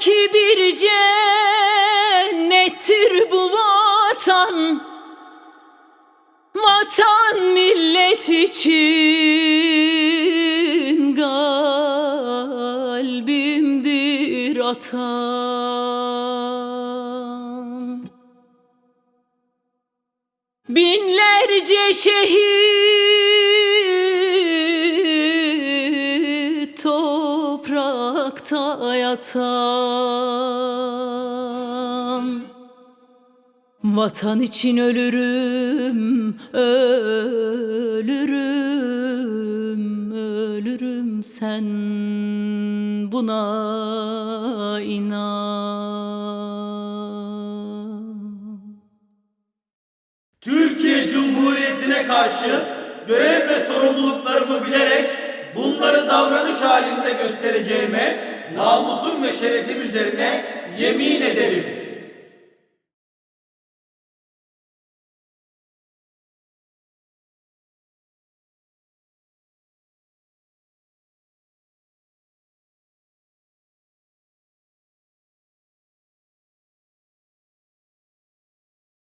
ki bir cennettir bu vatan. Vatan millet için kalbimdir atan. Binlerce şehit toprakta yatan Vatan için ölürüm, ölürüm, ölürüm sen buna inan. Türkiye Cumhuriyeti'ne karşı görev ve sorumluluklarımı bilerek bunları davranış halinde göstereceğime namusum ve şerefim üzerine yemin ederim.